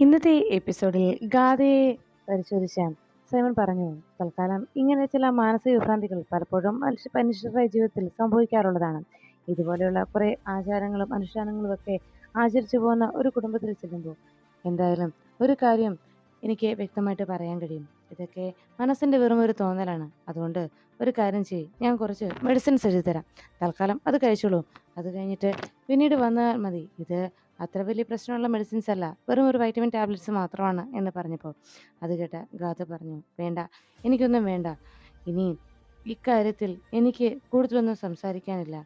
ഇന്നത്തെ എപ്പിസോഡിൽ ഗാഥയെ പരിശോധിച്ച സൈമൺ പറഞ്ഞു തൽക്കാലം ഇങ്ങനെ ചില മാനസിക വിഭ്രാന്തികൾ പലപ്പോഴും മനുഷ്യ മനുഷ്യരുടെ ജീവിതത്തിൽ സംഭവിക്കാറുള്ളതാണ്. ഇതുപോലെയുള്ള കുറേ ആചാരങ്ങളും അനുഷ്ഠാനങ്ങളും ഒക്കെ ആചരിച്ചു പോകുന്ന ഒരു കുടുംബത്തിൽ ചെല്ലുമ്പോൾ എന്തായാലും ഒരു കാര്യം എനിക്ക് വ്യക്തമായിട്ട് പറയാൻ കഴിയും. ഇതൊക്കെ മനസ്സിന്റെ വെറും ഒരു തോന്നലാണ്. അതുകൊണ്ട് ഒരു കാര്യം ചെയ്യും ഞാൻ കുറച്ച് മെഡിസിൻസ് എഴുതി തരാം തൽക്കാലം അത് കഴിച്ചോളൂ. അത് കഴിഞ്ഞിട്ട് പിന്നീട് വന്നാൽ മതി. ഇത് അത്ര വലിയ പ്രശ്നമുള്ള മെഡിസിൻസ് അല്ല. വെറും ഒരു വൈറ്റമിൻ ടാബ്ലറ്റ്സ് മാത്രമാണ് എന്ന് പറഞ്ഞപ്പോൾ അത് കേട്ട ഗാഥ പറഞ്ഞു വേണ്ട എനിക്കൊന്നും വേണ്ട. ഇനി ഇക്കാര്യത്തിൽ എനിക്ക് കൂടുതലൊന്നും സംസാരിക്കാനില്ല.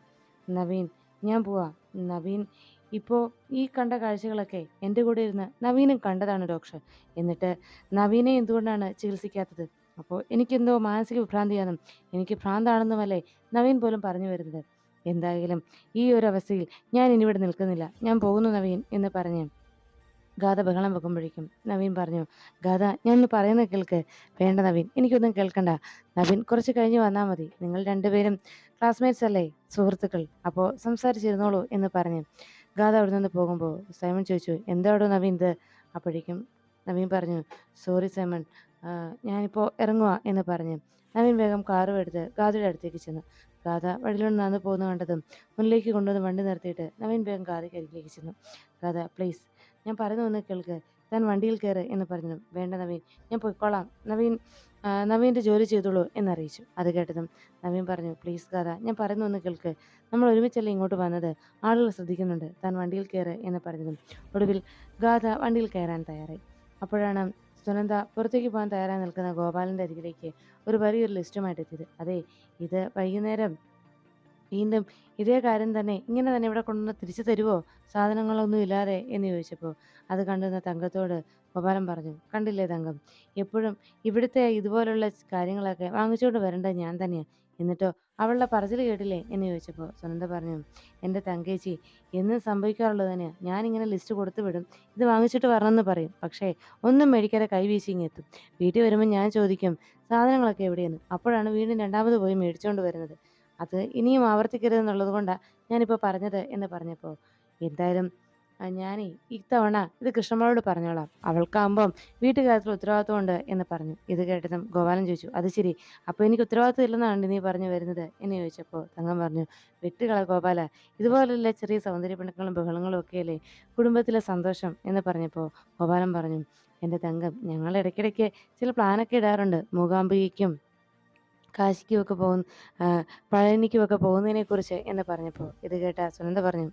നവീൻ ഞാൻ പോവാ. നവീൻ ഇപ്പോൾ ഈ കണ്ട കാഴ്ചകളൊക്കെ എന്റെ കൂടെ ഇരുന്ന് നവീനും കണ്ടതാണ് ഡോക്ടർ എന്നിട്ട് നവീനെ എന്തുകൊണ്ടാണ് ചികിത്സിക്കാത്തത്? അപ്പോൾ എനിക്കെന്തോ മാനസിക വിഭ്രാന്തിയാണെന്നും എനിക്ക് ഭ്രാന്താണെന്നുമല്ലേ നവീൻ പോലും പറഞ്ഞു വരുന്നത്? എന്തായാലും ഈ ഒരു അവസ്ഥയിൽ ഞാൻ ഇനിവിടെ നിൽക്കുന്നില്ല. ഞാൻ പോകുന്നു നവീൻ എന്ന് പറഞ്ഞു ഗാഥ ബഹളം വെക്കുമ്പോഴേക്കും നവീൻ പറഞ്ഞു ഗാഥ ഞാൻ ഒന്ന് പറയുന്നത് കേൾക്ക്. വേണ്ട നവീൻ എനിക്കൊന്നും കേൾക്കണ്ട. നവീൻ കുറച്ച് കഴിഞ്ഞ് വന്നാൽ മതി. നിങ്ങൾ രണ്ടുപേരും ക്ലാസ്മേറ്റ്സ് അല്ലേ സുഹൃത്തുക്കൾ. അപ്പോൾ സംസാരിച്ചിരുന്നോളൂ എന്ന് പറഞ്ഞു ഗാഥ അവിടെ നിന്ന് പോകുമ്പോൾ സൈമൺ ചോദിച്ചു എന്താടോ നവീൻ ഇത്? അപ്പോഴേക്കും നവീൻ പറഞ്ഞു സോറി സൈമൺ ഞാനിപ്പോൾ ഇറങ്ങുക എന്ന് പറഞ്ഞു നവീൻ വേഗം കാറും എടുത്ത് ഗാഥയുടെ അടുത്തേക്ക് ചെന്നു. ഗാഥ വഴിയിലൂടെ നടന്നു പോകുന്ന കണ്ടതും. മുന്നിലേക്ക് കൊണ്ടുവന്ന് വണ്ടി നിർത്തിയിട്ട് നവീൻ വേഗം ഗാഥയ്ക്ക് അരികിലേക്ക് ചെന്നു. ഗാഥ പ്ലീസ് ഞാൻ പറഞ്ഞു ഒന്ന് കേൾക്ക്. താൻ വണ്ടിയിൽ കയറ് എന്ന് പറഞ്ഞു. വേണ്ട നവീൻ ഞാൻ പൊയ്ക്കോളാം. നവീൻ നവീന്റെ ജോലി ചെയ്തോളൂ എന്നറിയിച്ചു. അത് കേട്ടതും നവീൻ പറഞ്ഞു പ്ലീസ് ഗാഥ ഞാൻ പറയുന്നു ഒന്ന് കേൾക്ക്. നമ്മൾ ഒരുമിച്ചല്ലേ ഇങ്ങോട്ട് വന്നത്? ആളുകൾ ശ്രദ്ധിക്കുന്നുണ്ട്. താൻ വണ്ടിയിൽ കയറ് എന്ന് പറഞ്ഞതും ഒടുവിൽ ഗാഥ വണ്ടിയിൽ കയറാൻ തയ്യാറായി. അപ്പോഴാണ് സുനന്ദ പുറത്തേക്ക് പോകാൻ തയ്യാറായി നിൽക്കുന്ന ഗോപാലന്റെ അരികിലേക്ക് ഒരു വലിയൊരു ലിസ്റ്റുമായിട്ട് എത്തിയത്. അതെ ഇത് വൈകുന്നേരം വീണ്ടും ഇതേ കാര്യം തന്നെ ഇങ്ങനെ തന്നെ ഇവിടെ കൊണ്ടുവന്ന് തിരിച്ചു തരുമോ സാധനങ്ങളൊന്നും ഇല്ലാതെ എന്ന് ചോദിച്ചപ്പോൾ അത് കണ്ടുന്ന തങ്കത്തോട് ഗോപാലൻ പറഞ്ഞു കണ്ടില്ലേ തങ്കം എപ്പോഴും ഇവിടുത്തെ ഇതുപോലുള്ള കാര്യങ്ങളൊക്കെ വാങ്ങിച്ചുകൊണ്ട് വരേണ്ടത് ഞാൻ തന്നെയാണ് എന്നിട്ടോ അവളുടെ പറച്ചിൽ കേട്ടില്ലേ? എന്ന് ചോദിച്ചപ്പോൾ സുനന്ദ പറഞ്ഞു എന്റെ തങ്കേച്ചി എന്നും സംഭവിക്കാറുള്ളത് തന്നെയാണ് ഞാനിങ്ങനെ ലിസ്റ്റ് കൊടുത്തു വിടും. ഇത് വാങ്ങിച്ചിട്ട് വരണമെന്ന് പറയും. പക്ഷേ ഒന്നും മേടിക്കാതെ കൈവീശി എത്തും. വീട്ടിൽ വരുമ്പോൾ ഞാൻ ചോദിക്കും സാധനങ്ങളൊക്കെ എവിടെയെന്ന്? അപ്പോഴാണ് വീണ്ടും രണ്ടാമത് പോയി മേടിച്ചുകൊണ്ട് വരുന്നത്. അത് ഇനിയും ആവർത്തിക്കരുതെന്നുള്ളത് കൊണ്ടാണ് ഞാനിപ്പോൾ പറഞ്ഞത് എന്ന് പറഞ്ഞപ്പോൾ എന്തായാലും ഞാൻ ഇത്തവണ ഇത് കൃഷ്ണമ്മളോട് പറഞ്ഞോളാം. അവൾക്കാകുമ്പം വീട്ടുകാര്യത്തിൽ ഉത്തരവാദിത്വമുണ്ട് എന്ന് പറഞ്ഞു. ഇത് കേട്ടതും ഗോപാലൻ ചോദിച്ചു അത് ശരി. അപ്പോൾ എനിക്ക് ഉത്തരവാദിത്വം ഇല്ലെന്നാണ് നീ പറഞ്ഞു വരുന്നത്? എന്ന് ചോദിച്ചപ്പോൾ തങ്കം പറഞ്ഞു വെട്ടുകള ഗോപാല. ഇതുപോലുള്ള ചെറിയ സൗന്ദര്യ പിണക്കങ്ങളും ബഹളങ്ങളും ഒക്കെയല്ലേ? കുടുംബത്തിലെ സന്തോഷം എന്ന് പറഞ്ഞപ്പോൾ ഗോപാലൻ പറഞ്ഞു എന്റെ തങ്കം ഞങ്ങൾ ഇടയ്ക്കിടയ്ക്ക് ചില പ്ലാനൊക്കെ ഇടാറുണ്ട്. മൂകാംബികയ്ക്കും കാശിക്കുമൊക്കെ പോകുന്ന പഴനിക്കുമൊക്കെ പോകുന്നതിനെക്കുറിച്ച് എന്ന് പറഞ്ഞപ്പോൾ ഇത് കേട്ട സുനന്ദ പറഞ്ഞു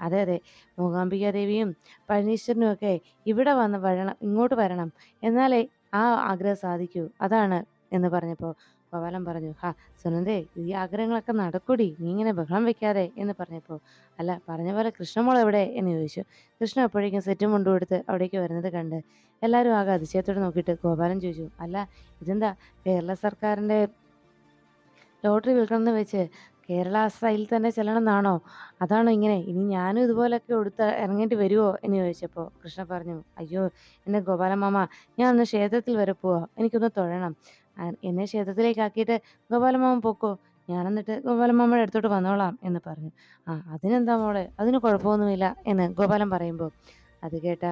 അതെ അതെ മൂകാംബിക ദേവിയും പഴനീശ്വരനും ഒക്കെ ഇവിടെ വന്ന് വരണം ഇങ്ങോട്ട് വരണം എന്നാലേ ആ ആഗ്രഹം സാധിക്കൂ അതാണ് എന്ന് പറഞ്ഞപ്പോൾ പവലം പറഞ്ഞു ഹാ സുനന്ദേ ഈ ആഗ്രഹങ്ങളൊക്കെ നടക്കൂടി നീ ഇങ്ങനെ ബഹളം വെക്കാതെ എന്ന് പറഞ്ഞപ്പോൾ അല്ല പറഞ്ഞ പോലെ കൃഷ്ണമോൾ എവിടെ? എന്ന് ചോദിച്ചു. കൃഷ്ണ അപ്പോഴേക്കും സെറ്റും മുണ്ടും എടുത്ത് അവിടേക്ക് വരുന്നത് കണ്ട് എല്ലാവരും ആകെ അതിശയത്തോടെ നോക്കിയിട്ട് ഗോപാലൻ ചോദിച്ചു അല്ല ഇതെന്താ കേരള സർക്കാരിന്റെ ലോട്ടറി വിൽക്കണമെന്ന് വെച്ച് കേരള സ്റ്റൈലിൽ തന്നെ ചെല്ലണമെന്നാണോ? അതാണോ ഇങ്ങനെ ഇനി ഞാനും ഇതുപോലൊക്കെ ഉടുത്ത് ഇറങ്ങേണ്ടി വരുമോ എന്ന് ചോദിച്ചപ്പോൾ കൃഷ്ണ പറഞ്ഞു അയ്യോ എന്റെ ഗോപാലമാമ ഞാൻ ഒന്ന് ക്ഷേത്രത്തിൽ വരെ പോവാം എനിക്കൊന്ന് തൊഴണം. എന്നെ ക്ഷേത്രത്തിലേക്ക് ആക്കിയിട്ട് ഗോപാലമ്മ പൊക്കോ ഞാൻ എന്നിട്ട് ഗോപാലമാമയുടെ അടുത്തോട്ട് വന്നോളാം എന്ന് പറഞ്ഞു. ആ അതിനെന്താ മോളെ? അതിന് കുഴപ്പമൊന്നുമില്ല എന്ന് ഗോപാലൻ പറയുമ്പോൾ അത് കേട്ട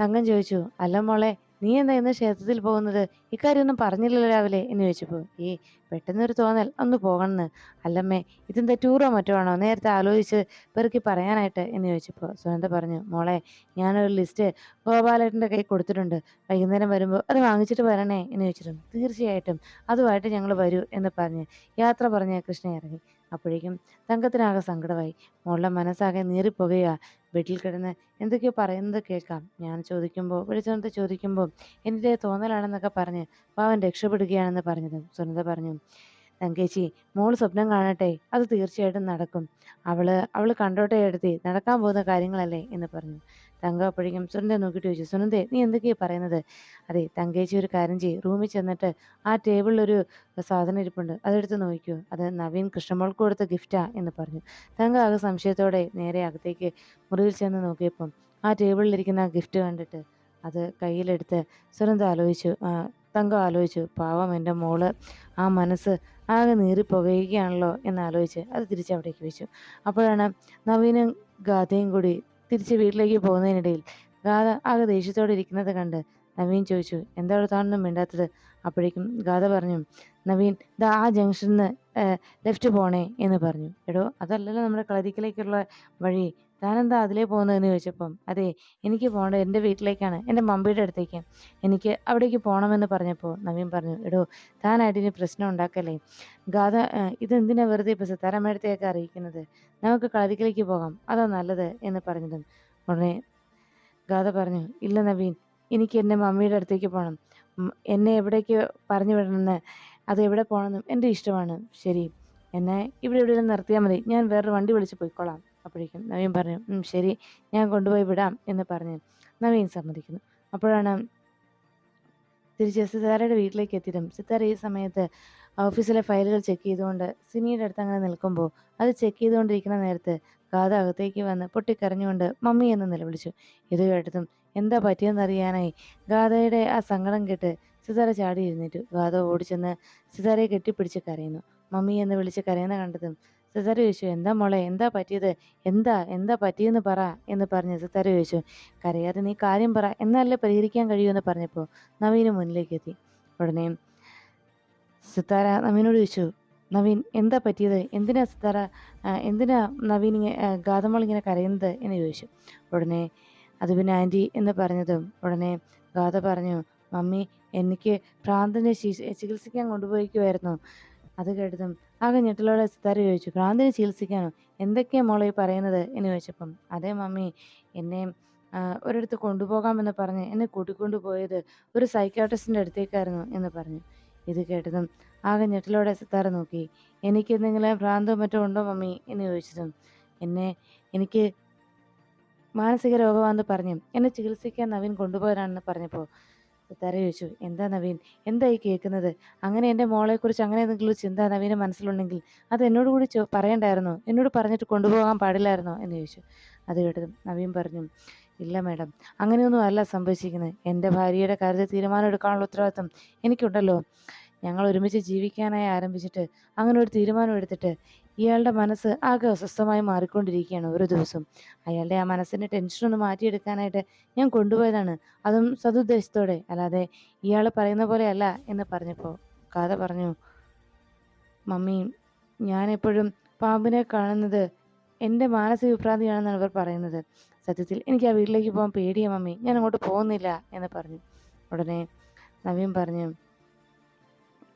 തങ്കം ചോദിച്ചു അല്ല മോളെ നീ എന്താ ഇന്ന് ക്ഷേത്രത്തിൽ പോകുന്നത്? ഇക്കാര്യമൊന്നും പറഞ്ഞില്ലല്ലോ രാവിലെ. എന്ന് ചോദിച്ചപ്പോൾ ഏ പെട്ടെന്നൊരു തോന്നൽ. ഒന്ന് പോകണമെന്ന് അല്ലമ്മേ ഇതെന്താ ടൂറോ മറ്റോ ആണോ? നേരത്തെ ആലോചിച്ച് പെറുക്കി പറയാനായിട്ട്. എന്ന് ചോദിച്ചപ്പോൾ സുനന്ദ പറഞ്ഞു മോളെ ഞാനൊരു ലിസ്റ്റ് ഗോപാലേട്ടന്റെ കൈ കൊടുത്തിട്ടുണ്ട്. വൈകുന്നേരം വരുമ്പോൾ അത് വാങ്ങിച്ചിട്ട് വരണേ. എന്ന് ചോദിച്ചിരുന്നു. തീർച്ചയായിട്ടും. അതുമായിട്ട് ഞങ്ങൾ വരൂ എന്ന് പറഞ്ഞ് യാത്ര പറഞ്ഞ് കൃഷ്ണ ഇറങ്ങി. അപ്പോഴേക്കും തങ്കത്തിനാകെ സങ്കടമായി. മോളുടെ മനസ്സാകെ നീറിപ്പോകുക വീട്ടിൽ കിടന്ന് എന്തൊക്കെയോ പറയുന്നത് കേൾക്കാം. ഞാൻ ചോദിക്കുമ്പോൾ വിളിച്ചുകൊണ്ട് ചോദിക്കുമ്പോൾ എന്റെ തോന്നലാണെന്നൊക്കെ പറഞ്ഞ് പാവൻ രക്ഷപ്പെടുകയാണെന്ന് പറഞ്ഞത് സുനന്ദ പറഞ്ഞു. തങ്കേച്ചി മോൾ സ്വപ്നം കാണട്ടെ അത് തീർച്ചയായിട്ടും നടക്കും. അവൾ അവൾ കണ്ടോട്ടെ എടുത്തി നടക്കാൻ പോകുന്ന കാര്യങ്ങളല്ലേ എന്ന് പറഞ്ഞു. തങ്ക അപ്പോഴേക്കും സുനന്ദ നോക്കിയിട്ട് ചോദിച്ചു സുനന്ദേ നീ എന്തൊക്കെയാ പറയുന്നത്? അതെ തങ്കേച്ചി ഒരു കാര്യം ചെയ്യ് റൂമിൽ ചെന്നിട്ട് ആ ടേബിളിലൊരു സാധനം ഇരിപ്പുണ്ട് അതെടുത്ത് നോക്കിയോ അത് നവീൻ കൃഷ്ണമോൾക്ക് കൊടുത്ത ഗിഫ്റ്റാ എന്ന് പറഞ്ഞു. തങ്ക ആകെ സംശയത്തോടെ നേരെ അകത്തേക്ക് മുറിയിൽ ചെന്ന് നോക്കിയപ്പം ആ ടേബിളിലിരിക്കുന്ന ആ ഗിഫ്റ്റ് കണ്ടിട്ട് അത് കയ്യിലെടുത്ത് സുനന്ദ ആലോചിച്ചു തങ്കം ആലോചിച്ചു. പാവം എന്റെ മോൾ. ആ മനസ്സ് ആകെ നീറി പുകയുകയാണല്ലോ എന്നാലോചിച്ച് അത് തിരിച്ചവിടേക്ക് വെച്ചു. അപ്പോഴാണ് നവീനും ഗാഥയും കൂടി തിരിച്ച് വീട്ടിലേക്ക് പോകുന്നതിനിടയിൽ ഗാഥ ആകെ ദേഷ്യത്തോടെ ഇരിക്കുന്നത് കണ്ട് നവീൻ ചോദിച്ചു എന്താ താനൊന്നും മിണ്ടാത്തത്? അപ്പോഴേക്കും ഗാഥ പറഞ്ഞു നവീൻ ദാ ആ ജംഗ്ഷനിൽ നിന്ന് ലെഫ്റ്റ് പോണേ എന്ന് പറഞ്ഞു. എടോ അതല്ലല്ലോ നമ്മുടെ കളരിക്കലേക്കുള്ള വഴി. താനെന്താ അതിലേ പോകുന്നതെന്ന് ചോദിച്ചപ്പം അതെ എനിക്ക് പോകേണ്ടത് എന്റെ വീട്ടിലേക്കാണ് എന്റെ മമ്മിയുടെ അടുത്തേക്ക്. എനിക്ക് അവിടേക്ക് പോകണമെന്ന് പറഞ്ഞപ്പോൾ നവീൻ പറഞ്ഞു എടോ താനായിട്ട് ഇനി പ്രശ്നം ഉണ്ടാക്കല്ലേ? ഗാഥ ഇതെന്തിനാ വെറുതെ ഇപ്പോൾ സിത്താരമ്മയടുത്തേക്ക് അറിയിക്കുന്നത്? നമുക്ക് കളരിക്കലേക്ക് പോകാം അതാ നല്ലത് എന്ന് പറഞ്ഞതും. ഉടനെ ഗാഥ പറഞ്ഞു ഇല്ല നവീൻ എനിക്ക് എന്റെ മമ്മിയുടെ അടുത്തേക്ക് പോകണം. എന്നെ എവിടേക്ക് പറഞ്ഞു വിടണമെന്ന് അത് എവിടെ പോകണമെന്നും എന്റെ ഇഷ്ടമാണ്. ശരി എന്നെ ഇവിടെ എവിടെയെങ്കിലും നിർത്തിയാൽ മതി ഞാൻ വേറൊരു വണ്ടി വിളിച്ച് പോയിക്കോളാം. അപ്പോഴേക്കും നവീൻ പറഞ്ഞു ശരി ഞാൻ കൊണ്ടുപോയി വിടാം എന്ന് പറഞ്ഞ് നവീൻ സമ്മതിക്കുന്നു. അപ്പോഴാണ് തിരിച്ച് സിതാരയുടെ വീട്ടിലേക്ക് എത്തിയതും സിതാര ഈ സമയത്ത് ഓഫീസിലെ ഫയലുകൾ ചെക്ക് ചെയ്തുകൊണ്ട് സിനിയുടെ അടുത്ത് അങ്ങനെ നിൽക്കുമ്പോൾ അത് ചെക്ക് ചെയ്തുകൊണ്ടിരിക്കുന്ന നേരത്ത് ഗാഥ അകത്തേക്ക് വന്ന് പൊട്ടിക്കരഞ്ഞുകൊണ്ട് മമ്മി എന്ന് നിലവിളിച്ചു. ഇത് കേട്ടതും എന്താ പറ്റിയെന്നറിയാനായി ഗാഥയുടെ ആ സങ്കടം കേട്ട് സിതാര ചാടി എഴുന്നേറ്റു. ഗാഥ ഓടിച്ചെന്ന് സിതാരയെ കെട്ടിപ്പിടിച്ച് കരയുന്നു. മമ്മി എന്ന് വിളിച്ച് കരയുന്ന കണ്ടതും സിതാര ചോദിച്ചു എന്താ മോളെ? എന്താ പറ്റിയത്? എന്താ? എന്താ പറ്റിയെന്ന് പറ എന്ന് പറഞ്ഞ് സിതാര ചോദിച്ചു. കരയാതെ നീ കാര്യം പറ. എന്നല്ലേ പരിഹരിക്കാൻ കഴിയൂ? എന്ന് പറഞ്ഞപ്പോൾ നവീന് മുന്നിലേക്ക് എത്തി. ഉടനെ സിത്താര നവീനോട് ചോദിച്ചു നവീൻ എന്താ പറ്റിയത്? എന്തിനാ സിത്താര എന്തിനാ നവീൻ ഗാതമോൾ ഇങ്ങനെ കരയുന്നത്? എന്ന് ചോദിച്ചു. ഉടനെ അത് പിന്നെ ആന്റി എന്ന് പറഞ്ഞതും ഉടനെ ഗാഥ പറഞ്ഞു മമ്മി എനിക്ക് ഭ്രാന്തനെ ചികിത്സിക്കാൻ കൊണ്ടുപോയിക്കുമായിരുന്നു അത് കേട്ടതും ആകെ ഞെട്ടലോടെ സിത്താര ചോദിച്ചു ഭ്രാന്തിനെ ചികിത്സിക്കാനോ? എന്തൊക്കെയാ മോളെ പറയുന്നത്? എന്ന് ചോദിച്ചപ്പം അതേ മമ്മി എന്നെ ഒരിടത്ത് കൊണ്ടുപോകാമെന്ന് പറഞ്ഞ് എന്നെ കൂട്ടിക്കൊണ്ടുപോയത് ഒരു സൈക്കാട്രിസ്റ്റിന്റെ അടുത്തേക്കായിരുന്നു എന്ന് പറഞ്ഞു. ഇത് കേട്ടതും ആകെ ഞെട്ടലോടെ സിത്താര നോക്കി എനിക്ക് എന്തെങ്കിലും ഭ്രാന്തോ മറ്റോ ഉണ്ടോ മമ്മി? എന്ന് ചോദിച്ചതും എന്നെ എനിക്ക് മാനസിക രോഗമാണെന്ന് പറഞ്ഞു എന്നെ ചികിത്സിക്കാൻ നവീൻ കൊണ്ടുപോകാനാണെന്ന് പറഞ്ഞപ്പോൾ സിത്താര ചോദിച്ചു എന്താ നവീൻ? എന്തായി കേൾക്കുന്നത്? അങ്ങനെ എന്റെ മോളെക്കുറിച്ച് അങ്ങനെ എന്തെങ്കിലും ചിന്ത നവീന്റെ മനസ്സിലുണ്ടെങ്കിൽ അത് എന്നോട് കൂടി പറയണ്ടായിരുന്നോ? എന്നോട് പറഞ്ഞിട്ട് കൊണ്ടുപോകാൻ പാടില്ലായിരുന്നോ? എന്ന് ചോദിച്ചു. അത് കേട്ടതും നവീൻ പറഞ്ഞു ഇല്ല മാഡം അങ്ങനെയൊന്നും അല്ല സംഭവിച്ചിരിക്കുന്നത്. എന്റെ ഭാര്യയുടെ കാര്യത്തിൽ തീരുമാനം എടുക്കാനുള്ള ഉത്തരവാദിത്വം എനിക്കുണ്ടല്ലോ. ഞങ്ങൾ ഒരുമിച്ച് ജീവിക്കാനായി ആരംഭിച്ചിട്ട് അങ്ങനെ ഒരു തീരുമാനം എടുത്തിട്ട് ഇയാളുടെ മനസ്സ് ആകെ അസ്വസ്ഥമായി മാറിക്കൊണ്ടിരിക്കുകയാണ് ഓരോ ദിവസവും അയാളുടെ ആ മനസ്സിന്റെ ടെൻഷനൊന്ന് മാറ്റിയെടുക്കാനായിട്ട് ഞാൻ കൊണ്ടുപോയതാണ്. അതും സതുദ്ദേശത്തോടെ അല്ലാതെ ഇയാൾ പറയുന്ന പോലെ അല്ല എന്ന് പറഞ്ഞപ്പോൾ കഥ പറഞ്ഞു മമ്മി ഞാനെപ്പോഴും പാമ്പിനെ കാണുന്നത് എന്റെ മാനസിക വിഭ്രാന്തിയാണെന്നാണ് ഇവർ പറയുന്നത്. സത്യത്തിൽ എനിക്ക് ആ വീട്ടിലേക്ക് പോകാൻ പേടിയാ മമ്മി. ഞാൻ അങ്ങോട്ട് പോകുന്നില്ല എന്ന് പറഞ്ഞു. ഉടനെ നവീൻ പറഞ്ഞു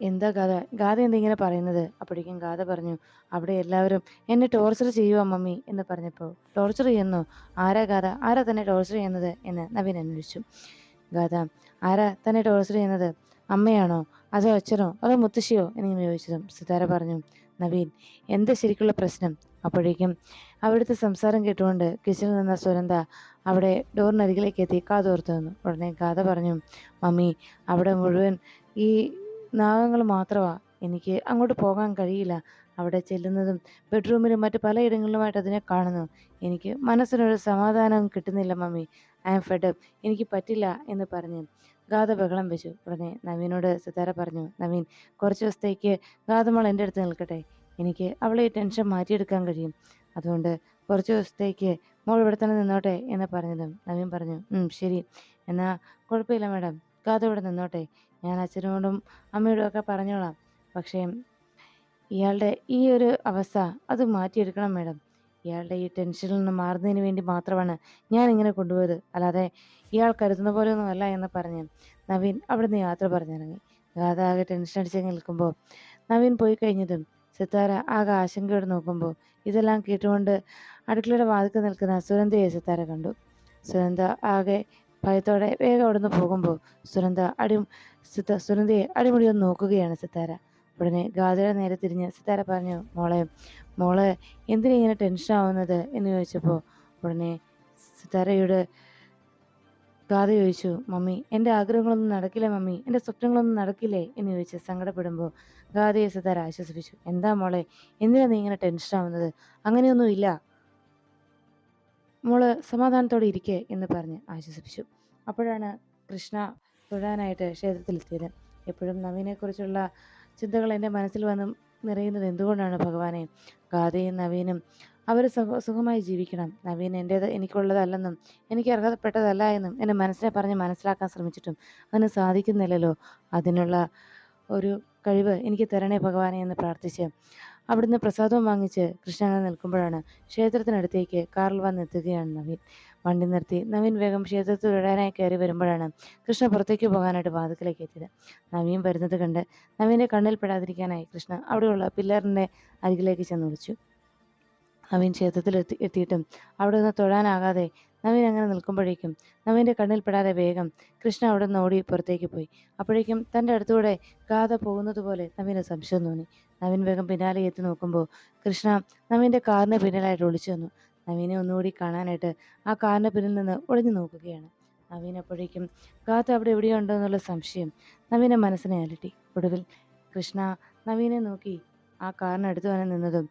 എന്താ ഗാഥ? ഗാഥ എന്തിങ്ങനെ പറയുന്നത്? അപ്പോഴേക്കും ഗാഥ പറഞ്ഞു അവിടെ എല്ലാവരും എന്നെ ടോർച്ചർ ചെയ്യുക മമ്മി എന്ന് പറഞ്ഞപ്പോൾ ടോർച്ചർ ചെയ്യുന്നു? ആരാ ഗാഥ? ആരാ തന്നെ ടോർച്ചർ ചെയ്യുന്നത്? എന്ന് നവീൻ അന്വേഷിച്ചു. ഗാഥ ആരാ തന്നെ ടോർച്ചർ ചെയ്യുന്നത്? അമ്മയാണോ? അതോ അച്ഛനോ? അതോ മുത്തശ്ശിയോ? എന്നിങ്ങനെ ചോദിച്ചതും സിതാര പറഞ്ഞു നവീൻ എന്താ ശരിക്കുള്ള പ്രശ്നം? അപ്പോഴേക്കും അവിടുത്തെ സംസാരം കേട്ടുകൊണ്ട് കിച്ചണിൽ നിന്ന സുരന്ത അവിടെ ഡോറിനരികിലേക്ക് എത്തി കാതോർത്തു നിന്നു. ഉടനെ ഗാഥ പറഞ്ഞു മമ്മി അവിടെ മുഴുവൻ ഈ നാഗങ്ങൾ മാത്രമാണ് എനിക്ക് അങ്ങോട്ട് പോകാൻ കഴിയില്ല. അവിടെ ചെല്ലുന്നതും ബെഡ്റൂമിലും മറ്റ് പലയിടങ്ങളിലുമായിട്ട് അതിനെ കാണുന്നു എനിക്ക് മനസ്സിനൊരു സമാധാനവും കിട്ടുന്നില്ല മമ്മി. ഐ എം ഫെഡപ്പ് എനിക്ക് പറ്റില്ല എന്ന് പറഞ്ഞു. ഗാഥ ബഹളം വെച്ചു. ഉടനെ നവീനോട് സിതാര പറഞ്ഞു നവീൻ കുറച്ച് ദിവസത്തേക്ക് ഗാഥമോൾ എന്റെ അടുത്ത് നിൽക്കട്ടെ. എനിക്ക് അവളെ ടെൻഷൻ മാറ്റിയെടുക്കാൻ കഴിയും. അതുകൊണ്ട് കുറച്ച് ദിവസത്തേക്ക് മോൾ ഇവിടെ തന്നെ നിന്നോട്ടെ എന്ന് പറഞ്ഞതും നവീൻ പറഞ്ഞു. ശരി. എന്നാൽ കുഴപ്പമില്ല മാഡം. ഗാഥ ഇവിടെ നിന്നോട്ടെ. ഞാൻ അച്ഛനോടും അമ്മയോടും ഒക്കെ പറഞ്ഞോളാം. പക്ഷേ ഇയാളുടെ ഈ ഒരു അവസ്ഥ അത് മാറ്റിയെടുക്കണം മാഡം. ഇയാളുടെ ഈ ടെൻഷനിൽ നിന്ന് മാറുന്നതിന് വേണ്ടി മാത്രമാണ് ഞാൻ ഇങ്ങനെ കൊണ്ടുപോയത്. അല്ലാതെ ഇയാൾ കരുതുന്ന പോലെ ഒന്നുമല്ല എന്ന് പറഞ്ഞ് നവീൻ അവിടുന്ന് യാത്ര പറഞ്ഞിറങ്ങി. ഗാഥ ആകെ ടെൻഷൻ അടിച്ച് നിൽക്കുമ്പോൾ നവീൻ പോയി കഴിഞ്ഞതും സിത്താര ആകെ ആശങ്കയോടെ നോക്കുമ്പോൾ ഇതെല്ലാം കേട്ടുകൊണ്ട് അടുക്കളയുടെ വാതിക്കൽ നിൽക്കുന്ന സുരന്തയെ സിത്താര കണ്ടു. സുരന്ത ആകെ ഭയത്തോടെ വേഗം അവിടുന്ന് പോകുമ്പോൾ സുരന്ത അടി സിത്ത സുനന്ദയെ അടിമുടിയൊന്ന് നോക്കുകയാണ് സിത്താര. ഉടനെ ഗാദയുടെ നേരെ തിരിഞ്ഞ് സിത്താര പറഞ്ഞു മോളെ മോൾ എന്തിനാ ഇങ്ങനെ ടെൻഷൻ ആവുന്നത്? എന്ന് ചോദിച്ചപ്പോൾ ഉടനെ സിത്താരയോട് ഗാഥ ചോദിച്ചു മമ്മി എന്റെ ആഗ്രഹങ്ങളൊന്നും നടക്കില്ല മമ്മി എന്റെ സ്വപ്നങ്ങളൊന്നും നടക്കില്ലേ? എന്ന് ചോദിച്ച് സങ്കടപ്പെടുമ്പോൾ ഗാഥയെ സിത്താര ആശ്വസിപ്പിച്ചു എന്താ മോളെ എന്തിനാ നീ ഇങ്ങനെ ടെൻഷൻ ആവുന്നത്? അങ്ങനെയൊന്നും ഇല്ല. മോൾ സമാധാനത്തോടെ ഇരിക്കേ എന്ന് പറഞ്ഞ് ആശ്വസിപ്പിച്ചു. അപ്പോഴാണ് കൃഷ്ണ തൊഴാനായിട്ട് ക്ഷേത്രത്തിലെത്തിയത്. എപ്പോഴും നവീനെക്കുറിച്ചുള്ള ചിന്തകൾ എന്റെ മനസ്സിൽ വന്ന് നിറയുന്നത് എന്തുകൊണ്ടാണ് ഭഗവാനെ? ഗാഥയും നവീനും അവർ സുഖ സുഖമായി ജീവിക്കണം. നവീൻ എന്റേത് എനിക്കുള്ളതല്ലെന്നും എനിക്ക് അർഹതപ്പെട്ടതല്ല എന്നും എന്റെ മനസ്സിനെ പറഞ്ഞ് മനസ്സിലാക്കാൻ ശ്രമിച്ചിട്ടും അതിന് സാധിക്കുന്നില്ലല്ലോ. അതിനുള്ള ഒരു കഴിവ് എനിക്ക് തരണേ ഭഗവാനെ എന്ന് പ്രാർത്ഥിച്ച് അവിടുന്ന് പ്രസാദവും വാങ്ങിച്ച് കൃഷ്ണനെ നിൽക്കുമ്പോഴാണ് ക്ഷേത്രത്തിനടുത്തേക്ക് കാറിൽ വന്നെത്തുകയാണ് നവീൻ. വണ്ടി നിർത്തി നവീൻ വേഗം ക്ഷേത്രത്തിൽ വിടാനായി കയറി വരുമ്പോഴാണ് കൃഷ്ണ പുറത്തേക്ക് പോകാനായിട്ട് വാതിക്കലേക്ക് എത്തിയത്. നവീൻ വരുന്നത് കണ്ട് നവീനെ കണ്ണിൽ പെടാതിരിക്കാനായി കൃഷ്ണ അവിടെയുള്ള പില്ലറിന്റെ അരികിലേക്ക് ചെന്ന് വിളിച്ചു. നവീൻ ക്ഷേത്രത്തിൽ എത്തി എത്തിയിട്ടും അവിടെ നിന്ന് തൊഴാനാകാതെ നവീൻ അങ്ങനെ നിൽക്കുമ്പോഴേക്കും നവീന്റെ കണ്ണിൽപ്പെടാതെ വേഗം കൃഷ്ണ അവിടെ നിന്ന് ഓടി പുറത്തേക്ക് പോയി. അപ്പോഴേക്കും തന്റെ അടുത്തൂടെ ഗാഥ പോകുന്നത് പോലെ നവീന് സംശയം തോന്നി. നവീൻ വേഗം പിന്നാലെ എത്തി നോക്കുമ്പോൾ കൃഷ്ണ നവീന്റെ കാറിന് പിന്നിലായിട്ട് ഒളിച്ചു വന്നു നവീനെ ഒന്നുകൂടി കാണാനായിട്ട് ആ കാറിന് പിന്നിൽ നിന്ന് ഒളിഞ്ഞു നോക്കുകയാണ്. നവീൻ അപ്പോഴേക്കും ഗാഥ അവിടെ എവിടെയുണ്ടോ എന്നുള്ള സംശയം നവീനെ മനസ്സിനെ അലട്ടി. ഒടുവിൽ കൃഷ്ണ നവീനെ നോക്കി ആ കാറിനടുത്ത് വന്ന് നിന്നതും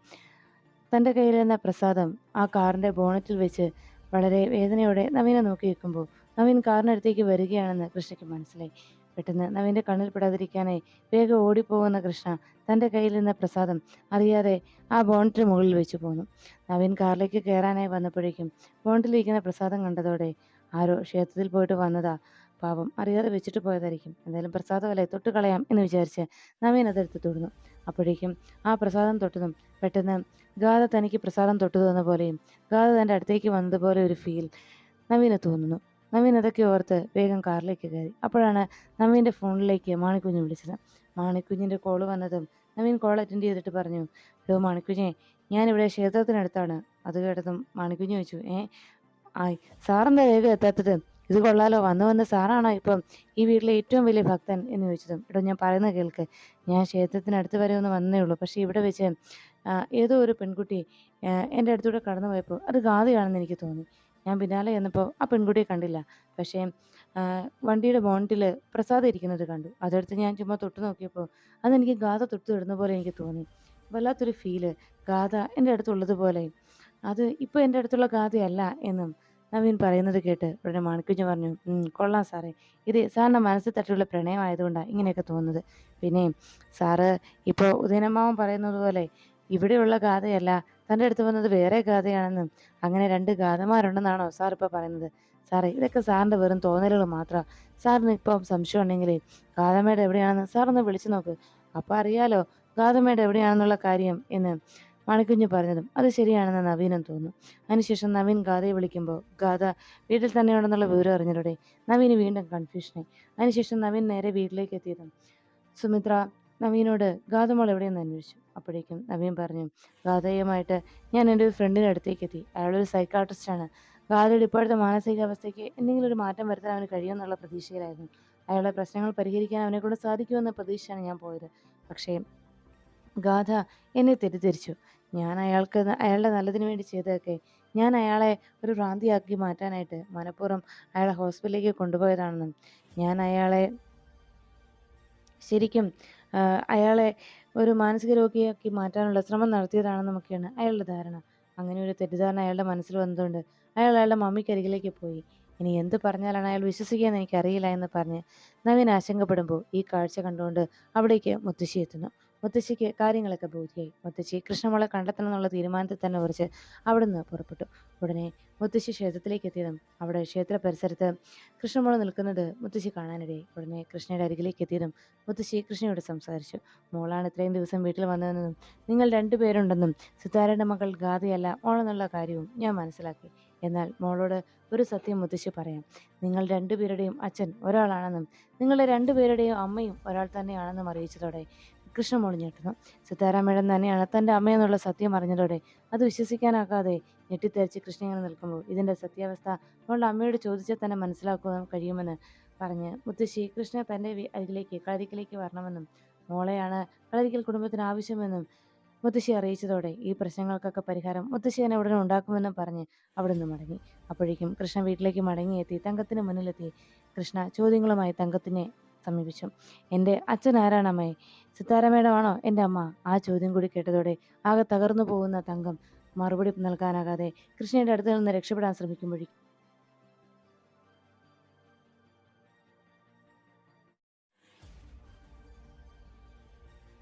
തന്റെ കയ്യിലിരുന്ന പ്രസാദം ആ കാറിന്റെ ബോണറ്റിൽ വെച്ച് വളരെ വേദനയോടെ നവീനെ നോക്കി നിൽക്കുമ്പോൾ നവീൻ കാറിനടുത്തേക്ക് വരികയാണെന്ന് കൃഷ്ണയ്ക്ക് മനസ്സിലായി. പെട്ടെന്ന് നവീന്റെ കണ്ണിൽ പെടാതിരിക്കാനായി വേഗം ഓടിപ്പോകുന്ന കൃഷ്ണ തന്റെ കയ്യിൽ നിന്ന പ്രസാദം അറിയാതെ ആ ബോണ്ടിന് മുകളിൽ വെച്ചു പോന്നു. നവീൻ കാറിലേക്ക് കയറാനായി വന്നപ്പോഴേക്കും ബോണ്ടിലിരിക്കുന്ന പ്രസാദം കണ്ടതോടെ ആരോ ക്ഷേത്രത്തിൽ പോയിട്ട് വന്നതാ. പാവം അറിയാതെ വെച്ചിട്ട് പോയതായിരിക്കും. എന്തായാലും പ്രസാദമല്ലേ തൊട്ട് കളയാം എന്ന് വിചാരിച്ച് നവീൻ അതെടുത്ത് തൊടുന്നു. അപ്പോഴേക്കും ആ പ്രസാദം തൊട്ടതും പെട്ടെന്ന് ഗാഥ തനിക്ക് പ്രസാദം തൊട്ടു തന്ന പോലെയും ഗാഥ തന്റെ അടുത്തേക്ക് വന്നതുപോലെ ഒരു ഫീൽ നവീന് തോന്നുന്നു. നവീൻ അതൊക്കെ ഓർത്ത് വേഗം കാറിലേക്ക് കയറി. അപ്പോഴാണ് നവീന്റെ ഫോണിലേക്ക് മാണിക്കുഞ്ഞ് വിളിച്ചത്. മാണിക്കുഞ്ഞിന്റെ കോൾ വന്നതും നവീൻ കോൾ അറ്റൻഡ് ചെയ്തിട്ട് പറഞ്ഞു ഡോ മാണിക്കുഞ്ഞെ ഞാനിവിടെ ക്ഷേത്രത്തിനടുത്താണ്. അത് കേട്ടതും മാണിക്കുഞ്ഞ് ചോദിച്ചു ഏ? ആയി സാറെന്താ വേഗം എത്താത്തത്? ഇത് കൊള്ളാലോ. വന്ന് വന്ന് സാറാണോ ഇപ്പം ഈ വീട്ടിലെ ഏറ്റവും വലിയ ഭക്തൻ എന്ന് ചോദിച്ചതും. എടോ ഞാൻ പറയുന്നത് കേൾക്ക്. ഞാൻ ക്ഷേത്രത്തിനടുത്ത് വരെ ഒന്ന് വന്നേ ഉള്ളൂ. പക്ഷേ ഇവിടെ വെച്ച് ഏതോ ഒരു പെൺകുട്ടി എന്റെ അടുത്തൂടെ കടന്നു പോയപ്പോൾ അത് ഗാഥയാണെന്ന് എനിക്ക് തോന്നി. ഞാൻ പിന്നാലെ ചെന്നപ്പോൾ ആ പെൺകുട്ടിയെ കണ്ടില്ല. പക്ഷേ വണ്ടിയുടെ ബോണ്ടിൽ പ്രസാദം ഇരിക്കുന്നത് കണ്ടു. അതെടുത്ത് ഞാൻ ചുമ്മാ തൊട്ട് നോക്കിയപ്പോൾ അതെനിക്ക് ഗാഥ തൊട്ട് തൊടുന്ന പോലെ എനിക്ക് തോന്നി. വല്ലാത്തൊരു ഫീൽ ഗാഥ എന്റെ അടുത്തുള്ളതുപോലെ അത് ഇപ്പോൾ എന്റെ അടുത്തുള്ള ഗാഥയല്ല എന്നും നവീൻ പറയുന്നത് കേട്ട് ഉടനെ മാണിക്കുഞ്ഞ് പറഞ്ഞു "ഉം, കൊള്ളാം സാറേ. ഇത് സാറിന്റെ മനസ്സിൽ തട്ടിയുള്ള പ്രണയമായതുകൊണ്ടാണ് ഇങ്ങനെയൊക്കെ തോന്നുന്നത്. പിന്നെ സാറ് ഇപ്പോൾ ഉദയനമ്മാവൻ പറയുന്നത് പോലെ ഇവിടെയുള്ള ഗാഥയല്ല തന്റെ അടുത്ത് വന്നത് വേറെ ഗാഥയാണെന്നും അങ്ങനെ രണ്ട് ഗാഥമാരുണ്ടെന്നാണോ സാർ ഇപ്പോൾ പറയുന്നത്? സാറേ ഇതൊക്കെ സാറിന്റെ വെറും തോന്നലുകൾ മാത്രമാണ് സാറിന് ഇപ്പം സംശയം ഉണ്ടെങ്കിൽ ഗാഥമേട് എവിടെയാണെന്ന് സാറൊന്ന് വിളിച്ചു നോക്ക്. അപ്പോൾ അറിയാലോ ഗാഥമേട് എവിടെയാണെന്നുള്ള കാര്യം എന്ന്. മണിക്കുഞ്ഞ് പറഞ്ഞതും അത് ശരിയാണെന്ന് നവീനും തോന്നുന്നു. അതിനുശേഷം നവീൻ ഗാഥയെ വിളിക്കുമ്പോൾ ഗാഥ വീട്ടിൽ തന്നെയുണ്ടെന്നുള്ള വിവരം അറിഞ്ഞതോടെ നവീന് വീണ്ടും കൺഫ്യൂഷനായി അതിനുശേഷം നവീൻ നേരെ വീട്ടിലേക്ക് എത്തിയതും സുമിത്ര നവീനോട് ഗാഥമോൾ എവിടെയെന്ന് അന്വേഷിച്ചു. അപ്പോഴേക്കും നവീൻ പറഞ്ഞു ഗാഥയുമായിട്ട് ഞാൻ എന്റെ ഒരു ഫ്രണ്ടിന്റെ അടുത്തേക്ക് എത്തി. അയാളൊരു സൈക്കാട്രിസ്റ്റാണ് ഗാഥയുടെ ഇപ്പോഴത്തെ മാനസികാവസ്ഥയ്ക്ക് എന്തെങ്കിലും ഒരു മാറ്റം വരുത്താൻ അവന് കഴിയുമെന്നുള്ള പ്രതീക്ഷയിലായിരുന്നു. അയാളുടെ പ്രശ്നങ്ങൾ പരിഹരിക്കാൻ അവനെക്കൊണ്ട് സാധിക്കുമെന്ന പ്രതീക്ഷയാണ് ഞാൻ പോയത്. പക്ഷേ ഗാഥ എന്നെ തെറ്റിദ്ധരിച്ചു. ഞാൻ അയാൾക്ക് അയാളുടെ നല്ലതിന് വേണ്ടി ചെയ്തതൊക്കെ ഞാൻ അയാളെ ഒരു ഭ്രാന്തിയാക്കി മാറ്റാനായിട്ട് മനഃപൂർവം അയാളെ ഹോസ്പിറ്റലിലേക്ക് കൊണ്ടുപോയതാണെന്നും ഞാൻ അയാളെ ശരിക്കും അയാളെ ഒരു മാനസിക രോഗിയാക്കി മാറ്റാനുള്ള ശ്രമം നടത്തിയതാണെന്നൊക്കെയാണ് അയാളുടെ ധാരണ. അങ്ങനെ ഒരു തെറ്റിദ്ധാരണ അയാളുടെ മനസ്സിൽ വന്നതുകൊണ്ട് അയാൾ അയാളുടെ മമ്മിക്കരികിലേക്ക് പോയി. ഇനി എന്ത് പറഞ്ഞാലാണ് അയാൾ വിശ്വസിക്കുകയെന്ന് എനിക്കറിയില്ല എന്ന് പറഞ്ഞ് നവീൻ ആശങ്കപ്പെടുമ്പോൾ ഈ കാഴ്ച കണ്ടുകൊണ്ട് അവിടേക്ക് മുത്തശ്ശി എത്തുന്നു. മുത്തശ്ശിക്ക് കാര്യങ്ങളൊക്കെ ബോധ്യമായി മുത്തശ്ശി കൃഷ്ണമോളെ കണ്ടെത്തണം എന്നുള്ള തീരുമാനത്തിൽ തന്നെ കുറിച്ച് അവിടുന്ന് പുറപ്പെട്ടു. ഉടനെ മുത്തശ്ശി ക്ഷേത്രത്തിലേക്ക് എത്തിയതും അവിടെ ക്ഷേത്ര പരിസരത്ത് കൃഷ്ണമോൾ നിൽക്കുന്നത് മുത്തശ്ശി കാണാനിടയായി. ഉടനെ കൃഷ്ണയുടെ അരികിലേക്ക് എത്തിയതും മുത്തശ്ശി കൃഷ്ണയോട് സംസാരിച്ചു. മോളാണ് ഇത്രയും ദിവസം വീട്ടിൽ വന്നതെന്നും നിങ്ങൾ രണ്ടുപേരുണ്ടെന്നും സിത്താരയുടെ മകൾ ഗാഥയല്ല മോളെന്നുള്ള കാര്യവും ഞാൻ മനസ്സിലാക്കി. എന്നാൽ മോളോട് ഒരു സത്യം മുത്തശ്ശി പറയാം. നിങ്ങൾ രണ്ടുപേരുടെയും അച്ഛൻ ഒരാളാണെന്നും നിങ്ങളുടെ രണ്ടുപേരുടെയും അമ്മയും ഒരാൾ തന്നെയാണെന്നും അറിയിച്ചതോടെ കൃഷ്ണമോൾ ഞെട്ടുന്നു സിത്താരാമേടൻ തന്നെയാണ് തന്റെ അമ്മയെന്നുള്ള സത്യം അറിഞ്ഞതോടെ അത് വിശ്വസിക്കാനാകാതെ ഞെട്ടിത്തെറിച്ച് കൃഷ്ണ ഇങ്ങനെ നിൽക്കുമ്പോൾ ഇതിന്റെ സത്യാവസ്ഥ അവളുടെ അമ്മയോട് ചോദിച്ചാൽ തന്നെ മനസ്സിലാക്കുവാൻ കഴിയുമെന്ന് പറഞ്ഞ് മുത്തശ്ശി കൃഷ്ണ തന്റെ അരികിലേക്ക് കളരിക്കിലേക്ക് വരണമെന്നും മോളെയാണ് കളരിക്കൽ കുടുംബത്തിന് ആവശ്യമെന്നും മുത്തശ്ശി അറിയിച്ചതോടെ ഈ പ്രശ്നങ്ങൾക്കൊക്കെ പരിഹാരം മുത്തശ്ശി തന്നെ ഉടനെ ഉണ്ടാക്കുമെന്നും പറഞ്ഞ് അവിടെ നിന്ന് മടങ്ങി. അപ്പോഴേക്കും കൃഷ്ണ വീട്ടിലേക്ക് മടങ്ങിയെത്തി തങ്കത്തിന് മുന്നിലെത്തി. കൃഷ്ണ ചോദ്യങ്ങളുമായി തങ്കത്തിനെ സമീപിച്ചു. എന്റെ അച്ഛൻ ആരാണ് അമ്മേ? സിത്താരമേടമാണോ എന്റെ അമ്മ? ആ ചോദ്യം കൂടി കേട്ടതോടെ ആകെ തകർന്നു പോകുന്ന തങ്കം മറുപടി നൽകാനാകാതെ കൃഷ്ണയുടെ അടുത്ത് നിന്ന് രക്ഷപ്പെടാൻ ശ്രമിക്കുമ്പോഴേക്കും